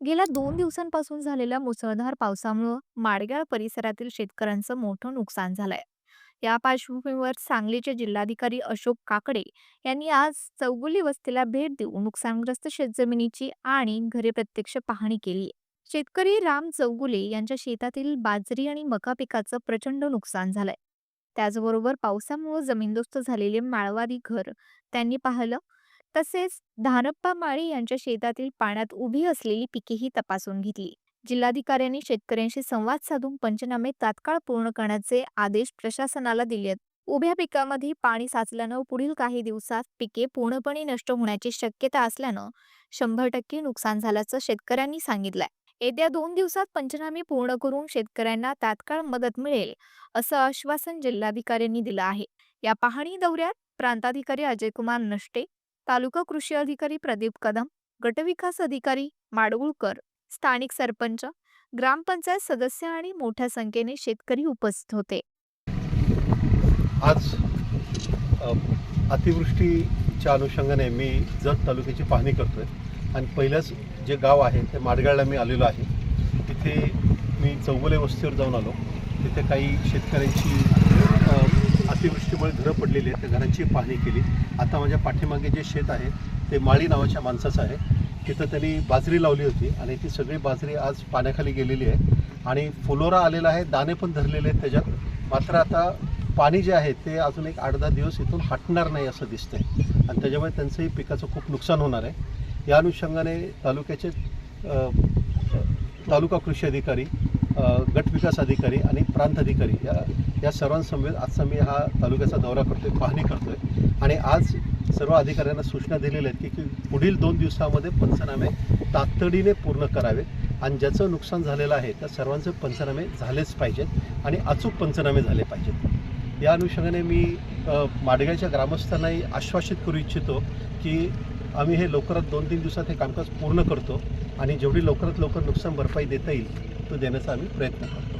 गेल्या दोन दिवसांपासून झालेल्या मुसळधार पावसामुळं माडगाळ परिसरातील शेतकऱ्यांचं मोठं नुकसान झालंय. या पार्श्वभूमीवर सांगलीचे जिल्हाधिकारी अशोक काकडे यांनी आज चौगुली वस्तीला भेट देऊन नुकसानग्रस्त शेतजमिनीची आणि घरे प्रत्यक्ष पाहणी केली. शेतकरी राम चौगुले यांच्या शेतातील बाजरी आणि मका पिकाचं प्रचंड नुकसान झालंय. त्याचबरोबर पावसामुळे जमीनदोस्त झालेले माळवादी घर त्यांनी पाहिलं तसेच धारप्पा माळी यांच्या शेतातील पाण्यात उभी असलेली पिकेही तपासून घेतली. जिल्हाधिकाऱ्यांनी शेतकऱ्यांशी संवाद साधून पंचनामे तात्काळ पूर्ण करण्याचे आदेश प्रशासनाला दिले उभ्या पिकामध्ये पाणी साचल्यानं पुढील काही दिवसात पिके पूर्णपणे नष्ट होण्याची शक्यता असल्यानं शंभर टक्के नुकसान झाल्याचं शेतकऱ्यांनी सांगितलंय. येत्या दोन दिवसात पंचनामे पूर्ण करून शेतकऱ्यांना तात्काळ मदत मिळेल असं आश्वासन जिल्हाधिकाऱ्यांनी दिलं आहे. या पाहणी दौऱ्यात प्रांताधिकारी अजयकुमार नष्टे तालुका कृषी अधिकारी प्रदीप कदम गटविकास अधिकारी माडगुळकर स्थानिक सरपंच ग्रामपंचायत सदस्य आणि मोठ्या संख्येने शेतकरी उपस्थित होते. आज अतिवृष्टीच्या अनुषंगाने मी जत तालुक्याची पाहणी करतोय. आणि पहिलंच जे गाव आहे ते माडगाळला मी आलेलो आहे. तिथे मी चौगुले वस्तीवर जाऊन आलो. तिथे काही शेतकऱ्यांची अतिवृष्टीमुळे घरं पडलेली आहेत त्या घरांची पाहणी केली. आता माझ्या पाठीमागे जे शेत आहे ते माळी नावाच्या माणसाचं आहे. तिथं त्यांनी बाजरी लावली होती आणि ती सगळी बाजरी आज पाण्याखाली गेलेली आहे. आणि फुलोरा आलेला आहे दाणे पण धरलेले आहेत त्याच्यात. मात्र आता पाणी जे आहे ते अजून एक आठ दहा दिवस इथून हटणार नाही असं दिसतंय. आणि त्याच्यामुळे त्यांचंही पिकाचं खूप नुकसान होणार आहे. या अनुषंगाने तालुक्याचे तालुका कृषी अधिकारी गटविकास गट विकास अधिकारी आणि प्रांत अधिकारी या या सर्वांसमवेत आजचा मी हा तालुक्याचा दौरा करतोय पाहणी करतोय. आणि आज सर्व अधिकाऱ्यांना सूचना दिलेल्या आहेत की की पुढील दोन दिवसामध्ये पंचनामे तातडीने पूर्ण करावे आणि ज्याचं नुकसान झालेलं आहे त्या सर्वांचे पंचनामे झालेच पाहिजेत आणि अचूक पंचनामे झाले पाहिजेत. या अनुषंगाने मी माडगावच्या ग्रामस्थांनाही आश्वासित करू इच्छितो की आम्ही हे लवकरात दोन तीन दिवसात हे कामकाज पूर्ण करतो आणि जेवढी लवकरात लवकर नुकसान भरपाई देता येईल तो देण्याचा आम्ही प्रयत्न करतो.